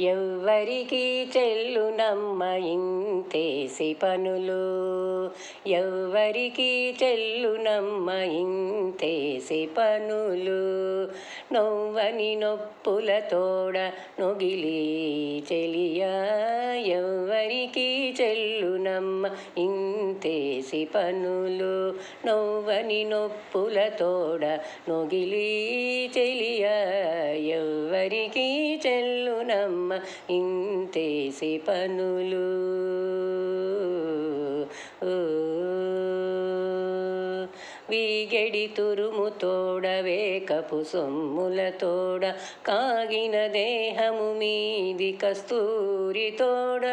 ఎవ్వరికి చెల్లునమ్మ ఇంతేసి పనులు. ఎవ్వరికి చెల్లునమ్మ ఇంతేసి పనులు. నవ్వని నొప్పుల తోడ నొగిలి చెలియా. ఎవ్వరికి చెల్లునమ్మ చేసి పనులు నవ్వని నొప్పుల తోడ నొగిలి చెలియ. ఎవ్వరికి చెల్లునమ్మ ఇంతేసి పనులు. ఓ వీగెడి తురుము తోడవే కపు సొమ్ముల తోడ కాగిన దేహము మీది కస్తూరి తోడ.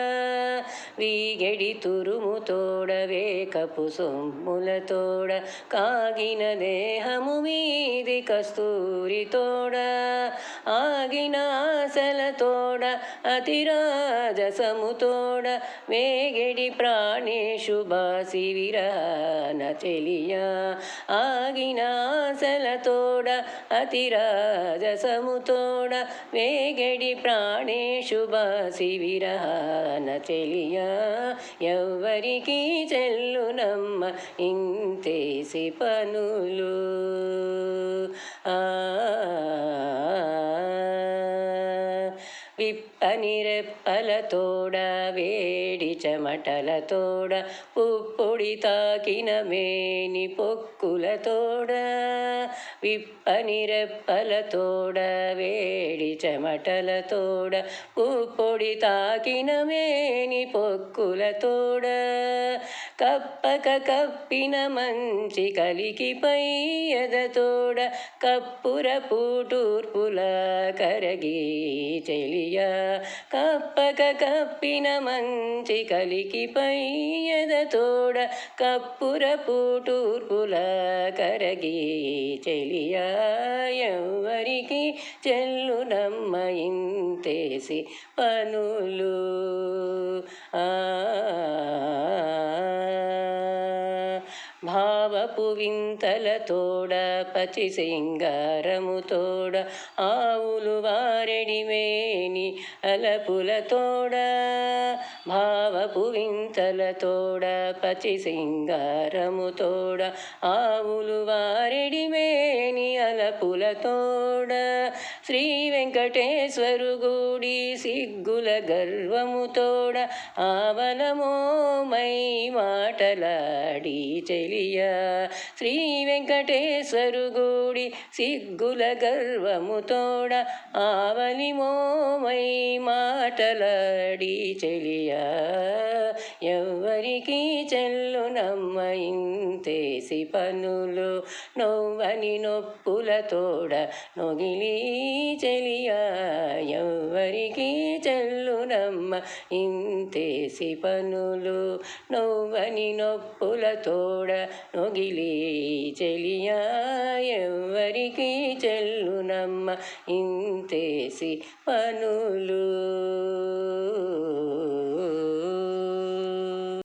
వీగెడి తురుము తోడవే కపు సొమ్ముల తోడ కాగిన దేహము మీది కస్తూరి తోడ. ఆగిన ఆశల తోడ అతిరాజసము తోడ వేగెడి ప్రాణేషు బాసి విరాన తెలియా ఆగిన ఆశల అతిరాజసముతోడ వేగడి ప్రాణేషు బాసి విరహాన చెలియా ఎవ్వరికీ చెల్లునమ్మ ఇంతేసి పనులు ఆ అనిరెప్పలతోడ వేడి చెమటలతోడ తోడ తాకిన మేని పొక్కులతోడ విప్పనిరెప్పలతోడ వేడి చెమటలతోడ పుప్పొడి తాకిన మేని పొక్కులతోడ కప్పక కప్పిన మంచి కలికిపై ఎదతోడ కప్పుర పూటూర్పుల కరగి చెలియా. కప్పక కప్పిన మంచి కలికిపై ఎదతోడ కప్పుర పూటూర్పుల కరగి చెలియా. చెల్లు నమ్మ ఇంతేసి పనులు. ఆ love. భావపు వింతల తోడ పచి సింగారము తోడ ఆవులు వారెడిమేని అలపుల తోడ భావపు వింతల తోడ పచి సింగారము తోడ ఆవులు వారెడిమేని అలపుల తోడ శ్రీ వెంకటేశ్వరు గూడి సిగ్గుల గర్వము తోడ ఆవలమో మై మాటలాడి చెలియా. శ్రీ వెంకటేశ్వరుగూడి సిగ్గుల గర్వముతోడ ఆవలి ఆవలిమో మై మాటలాడి చెలియా. ఎవ్వరికి చెల్లు నమ్మయింతేసి పనులు నవ్వని నొప్పులతోడ నొగిలి చెలియా. ఎవ్వరికి ఇంతేసి పనులు నవ్వని నొప్పుల తోడ నొగిలి చెలియా ఎవ్వరికి చెల్లునమ్మ ఇంతేసి పనులు